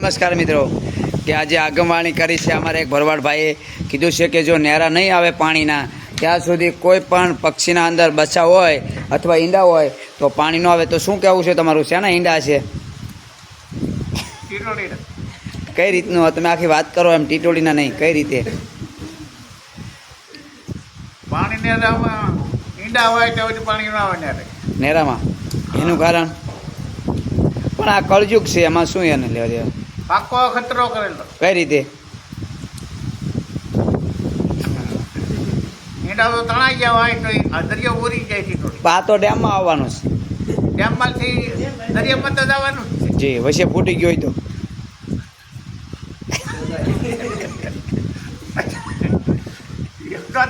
નમસ્કાર મિત્રો. કે આજે આગમવાણી કરી છે અમારે એક ભરવાડભાઈએ કીધું છે કે જો નેરા નહીં આવે પાણીના ત્યાં સુધી કોઈ પણ પક્ષીના અંદર બચ્ચા હોય અથવા ઈંડા હોય તો પાણી ન આવે. તો શું કહેવું છે તમારું? શેના ઈંડા છે? કઈ રીતનું? તમે આખી વાત કરો એમ ટીટોડીના નહીં કઈ રીતે? પાણી ઈંડા હોય તો પાણી ના આવે નેરામાં. એનું કારણ? પણ આ કળજુગ છે એમાં શું એને લેવા દેવા? પાકો ખતરો કરેલો. કઈ રીતે? ઈંડા તો તણાઈ ગયા હોય તો આ દરિયો ઉરી જાય છે પા તો આ તો ડેમમાં આવવાનું ડેમમાંથી દરિયામાં તો જવાનું આવવાનું છે. જી વચ્ચે ફૂટી ગયો તો.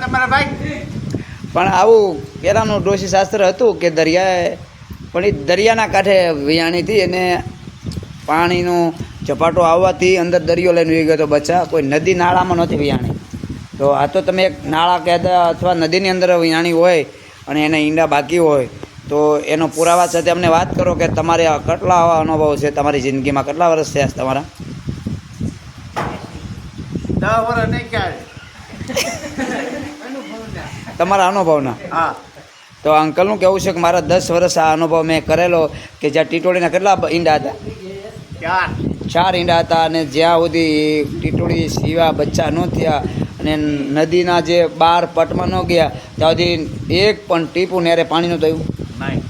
તમારા ભાઈ? પણ આવું પહેલાંનું ડોશી શાસ્ત્ર હતું કે દરિયાએ પણ એ દરિયાના કાંઠે વિયાણીથી એને પાણીનું ઝપાટો આવવાથી અંદર દરિયો લઈને વી ગયો તો બચ્ચા કોઈ નદી નાળામાં નથી વિયાણી. તો આ તો તમે એક નાળા કહેતા અથવા નદીની અંદર વિયાણી હોય અને એને ઈંડા બાકી હોય તો એનો પુરાવા સાથે અમને વાત કરો કે તમારે આ કેટલા આવા અનુભવ છે તમારી જિંદગીમાં કેટલા વર્ષ થયા છે તમારા? તમારા અનુભવના? હા. તો અંકલનું કહેવું છે કે મારા દસ વર્ષ આ અનુભવ મેં કરેલો કે જ્યાં ટીટોળીના કેટલા ઈંડા હતા? ચાર. ચાર ઈંડા હતા અને જ્યાં સુધી ટીટોળી સીવા બચ્ચા ન થયા અને નદીના જે બાર પટમાં ન ગયા ત્યાં સુધી એક પણ ટીપું નેરે પાણીનું થયું નહીં.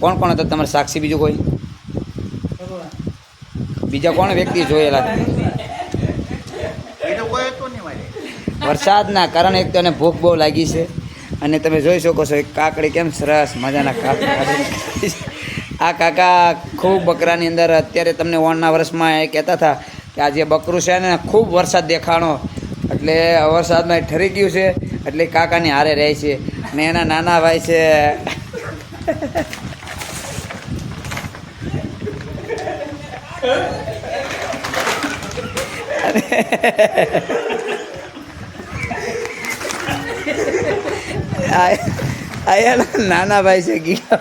કોણ કોણ હતા? તમારે સાક્ષી બીજું કોઈ? બીજા કોણ વ્યક્તિ જોયેલા? બીજું કોઈ હતું નહીં મારે. વરસાદના કારણે એક તો એને ભૂખ બહુ લાગી છે અને તમે જોઈ શકો છો એક કાકડી કેમ સરસ મજાના કાકડી આ કાકા ખૂબ બકરાની અંદર અત્યારે તમને ઓણના વર્ષમાં એ કહેતા હતા કે આ જે બકરું છે ને, ખૂબ વરસાદ દેખાણો. એટલે વરસાદમાં ઠરી ગયું છે, એટલે કાકાની હારે રહે છે ને એના નાના ભાઈ છે. આયા નાના ભાઈ છે ગીલા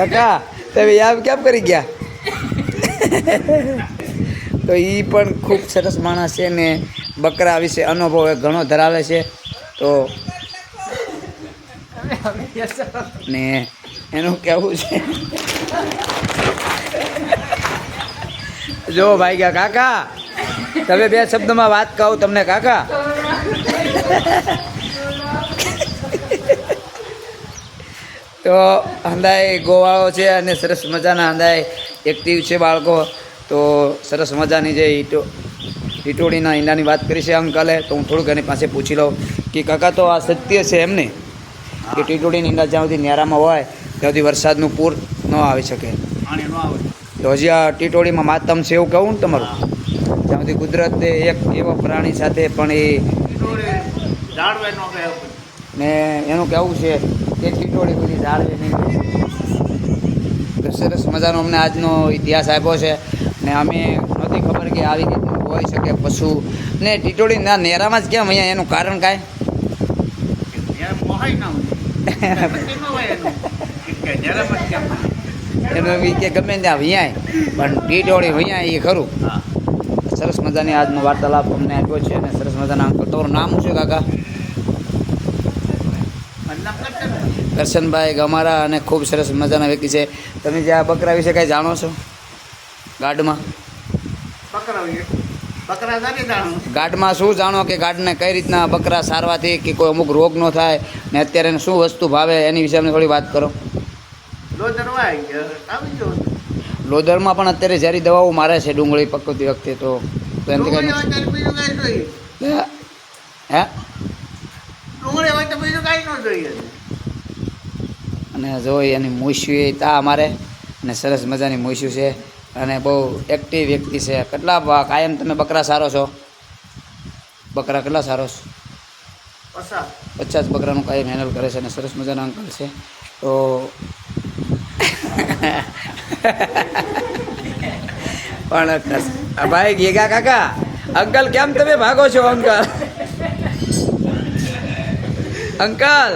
કાકા, તમે યાદ કેમ કરી ગયા? તો એ પણ ખૂબ સરસ માણસ છે ને બકરા વિશે અનુભવ ઘણો ધરાવે છે. તો ને એનું કહેવું છે. જો ભાઈ ગયા, કાકા, તમે બે શબ્દમાં વાત કહું તમને, કાકા. તો હંદાય ગોવાળો છે અને સરસ મજાના હંદાય એક્ટિવ છે બાળકો. તો સરસ મજાની જે ઈટો ઈટોળીના ઈંડાની વાત કરી છે અંકલે તો હું થોડુંક એની પાસે પૂછી લઉં કે કાકા તો આ સત્ય છે એમને કે ટીટોળીના ઈંડા જ્યાં સુધી ન્યારામાં હોય ત્યાં સુધી વરસાદનું પૂર ન આવી શકે. ન આવે. તો હજી આ ટીટોળીમાં માતમ છે એવું કહું ને તમારું? જ્યાં સુધી કુદરતે એક એવા પ્રાણી સાથે પણ એ ન. ને એનું કહેવું છે કે ટીટોળી બધી જાળવી નહીં. સરસ મજાનો અમને આજનો ઇતિહાસ આપ્યો છે. ને અમે નહોતી ખબર કે આવી રીતે હોઈ શકે પશુ. ને ટીટોળી ના નેરામાં જ કેમ અહીંયા એનું કારણ કાંઈ? ના ન એનું. કે ગમે ત્યાં અહીંયા પણ ટીટોળી અહીંયા એ ખરું. સરસ મજાની આજનો વાર્તાલાપ અમને આપ્યો છે અને સરસ મજાના અંકલ. તમારું નામ શું છે કાકા? કરશનભાઈ ગમારા અને ખૂબ સરસ મજાના વ્યક્તિ છે. તમે જે આ બકરા વિશે કાંઈ જાણો છો? ગાઢમાં ગાર્ડમાં શું જાણો કે ગાઢને કઈ રીતના બકરા સારવાથી કે કોઈ અમુક રોગ ન થાય ને અત્યારે શું વસ્તુ ભાવે એની વિશે અમને થોડી વાત કરો. લોધર વાય આવી ગયો લોદરમાં પણ અત્યારે જ્યારે દવાઓ મારે છે ડુંગળી પકવતી વખતે તો. એનાથી કાંઈ હે ડુંગળી હોય તો બીજું કાંઈ ન જોઈએ અને જોઈ એની મૂછ્યું એ તા અમારે અને સરસ મજાની મૂછ્યું છે. અને બહુ એક્ટિવ વ્યક્તિ છે. કેટલા કાયમ તમે બકરા સારો છો? બકરા કેટલા સારો છો? પચાસ. બકરાનું કાયમ હેન્ડલ કરે છે અને સરસ મજાના અંકલ છે. તો પણ ભાઈ ગેગા કાકા અંકલ કેમ તમે ભાગો છો અંકલ? અંકલ.